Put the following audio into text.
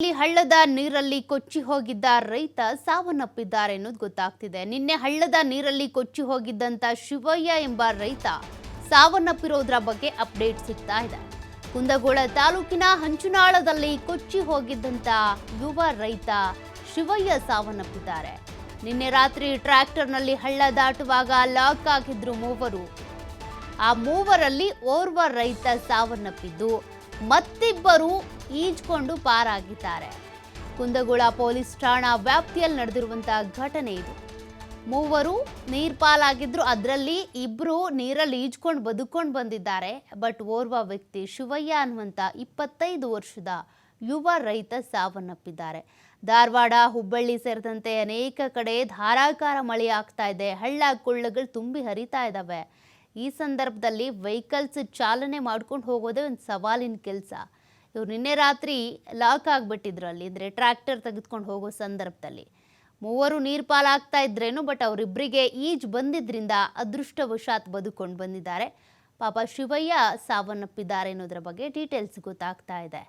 ಇಲ್ಲಿ ಹಳ್ಳದ ನೀರಲ್ಲಿ ಕೊಚ್ಚಿ ಹೋಗಿದ್ದ ರೈತ ಸಾವನ್ನಪ್ಪಿದ್ದಾರೆ ಅನ್ನೋದು ಗೊತ್ತಾಗ್ತಿದೆ. ನಿನ್ನೆ ಹಳ್ಳದ ನೀರಲ್ಲಿ ಕೊಚ್ಚಿ ಹೋಗಿದ್ದಂತ ಶಿವಯ್ಯ ಎಂಬ ರೈತ ಸಾವನ್ನಪ್ಪಿರೋದ್ರ ಬಗ್ಗೆ ಅಪ್ಡೇಟ್ ಸಿಗ್ತಾ ಇದೆ. ಕುಂದಗೋಳ ತಾಲೂಕಿನ ಹಂಚುನಾಳದಲ್ಲಿ ಕೊಚ್ಚಿ ಹೋಗಿದ್ದಂತ ಯುವ ರೈತ ಶಿವಯ್ಯ ಸಾವನ್ನಪ್ಪಿದ್ದಾರೆ. ನಿನ್ನೆ ರಾತ್ರಿ ಟ್ರ್ಯಾಕ್ಟರ್ನಲ್ಲಿ ಹಳ್ಳ ದಾಟುವಾಗ ಲಾಕ್ ಆಗಿದ್ರು ಮೂವರು. ಆ ಮೂವರಲ್ಲಿ ಓರ್ವ ರೈತ ಸಾವನ್ನಪ್ಪಿದ್ದು, ಮತ್ತಿಬ್ಬರು ಈಜ್ಕೊಂಡು ಪಾರಾಗಿದ್ದಾರೆ. ಕುಂದಗೋಳ ಪೊಲೀಸ್ ಠಾಣಾ ವ್ಯಾಪ್ತಿಯಲ್ಲಿ ನಡೆದಿರುವಂತಹ ಘಟನೆ ಇದು. ಮೂವರು ನೀರ್ಪಾಲಾಗಿದ್ರು, ಅದರಲ್ಲಿ ಇಬ್ರು ನೀರಲ್ಲಿ ಈಜ್ಕೊಂಡು ಬದುಕೊಂಡು ಬಂದಿದ್ದಾರೆ. ಬಟ್ ಓರ್ವ ವ್ಯಕ್ತಿ ಶಿವಯ್ಯ ಅನ್ನುವಂಥ ಇಪ್ಪತ್ತೈದು ವರ್ಷದ ಯುವ ರೈತ ಸಾವನ್ನಪ್ಪಿದ್ದಾರೆ. ಧಾರವಾಡ, ಹುಬ್ಬಳ್ಳಿ ಸೇರಿದಂತೆ ಅನೇಕ ಕಡೆ ಧಾರಾಕಾರ ಮಳೆ ಆಗ್ತಾ ಇದೆ. ಹಳ್ಳ ಕೊಳ್ಳಗಳು ತುಂಬಿ ಹರಿತಾ ಇದ್ದಾವೆ ಈ ಸಂದರ್ಭದಲ್ಲಿ ವೆಹಿಕಲ್ಸ್ ಚಾಲನೆ ಮಾಡ್ಕೊಂಡು ಹೋಗೋದೇ ಒಂದು ಸವಾಲಿನ ಕೆಲಸ. ಇವ್ರು ನಿನ್ನೆ ರಾತ್ರಿ ಲಾಕ್ ಆಗಿಬಿಟ್ಟಿದ್ರು ಅಲ್ಲಿ, ಅಂದರೆ ಟ್ರ್ಯಾಕ್ಟರ್ ತೆಗೆದುಕೊಂಡು ಹೋಗೋ ಸಂದರ್ಭದಲ್ಲಿ. ಮೂವರು ನೀರು ಪಾಲಾಗ್ತಾ ಇದ್ರೇನು ಬಟ್ ಅವರಿಬ್ಬರಿಗೆ ಈಜ್ ಬಂದಿದ್ರಿಂದ ಅದೃಷ್ಟವಶಾತ್ ಬದುಕೊಂಡು ಬಂದಿದ್ದಾರೆ. ಪಾಪ ಶಿವಯ್ಯ ಸಾವನ್ನಪ್ಪಿದ್ದಾರೆ ಅನ್ನೋದ್ರ ಬಗ್ಗೆ ಡೀಟೇಲ್ಸ್ ಗೊತ್ತಾಗ್ತಾ ಇದೆ.